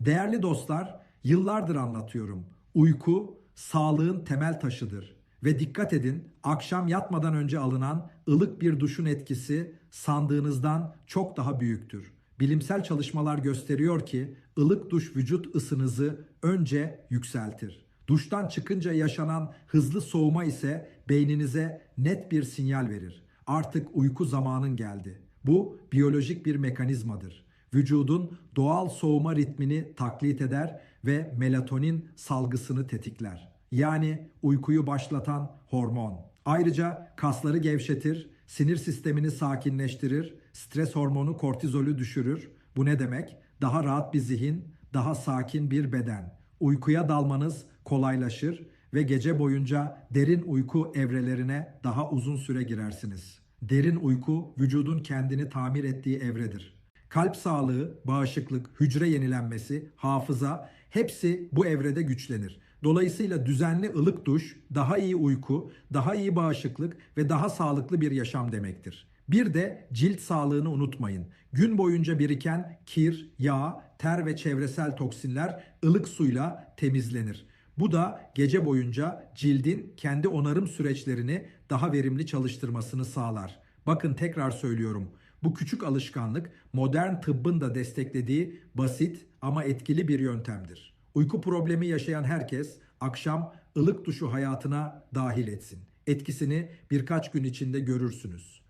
Değerli dostlar, yıllardır anlatıyorum. Uyku sağlığın temel taşıdır. Ve dikkat edin, akşam yatmadan önce alınan ılık bir duşun etkisi sandığınızdan çok daha büyüktür. Bilimsel çalışmalar gösteriyor ki ılık duş vücut ısınızı önce yükseltir. Duştan çıkınca yaşanan hızlı soğuma ise beyninize net bir sinyal verir. Artık uyku zamanın geldi. Bu biyolojik bir mekanizmadır. Vücudun doğal soğuma ritmini taklit eder ve melatonin salgısını tetikler. Yani uykuyu başlatan hormon. Ayrıca kasları gevşetir, sinir sistemini sakinleştirir, stres hormonu kortizolü düşürür. Bu ne demek? Daha rahat bir zihin, daha sakin bir beden. Uykuya dalmanız kolaylaşır ve gece boyunca derin uyku evrelerine daha uzun süre girersiniz. Derin uyku vücudun kendini tamir ettiği evredir. Kalp sağlığı, bağışıklık, hücre yenilenmesi, hafıza hepsi bu evrede güçlenir. Dolayısıyla düzenli ılık duş, daha iyi uyku, daha iyi bağışıklık ve daha sağlıklı bir yaşam demektir. Bir de cilt sağlığını unutmayın. Gün boyunca biriken kir, yağ, ter ve çevresel toksinler ılık suyla temizlenir. Bu da gece boyunca cildin kendi onarım süreçlerini daha verimli çalıştırmasını sağlar. Bakın tekrar söylüyorum. Bu küçük alışkanlık modern tıbbın da desteklediği basit ama etkili bir yöntemdir. Uyku problemi yaşayan herkes akşam ılık duşu hayatına dahil etsin. Etkisini birkaç gün içinde görürsünüz.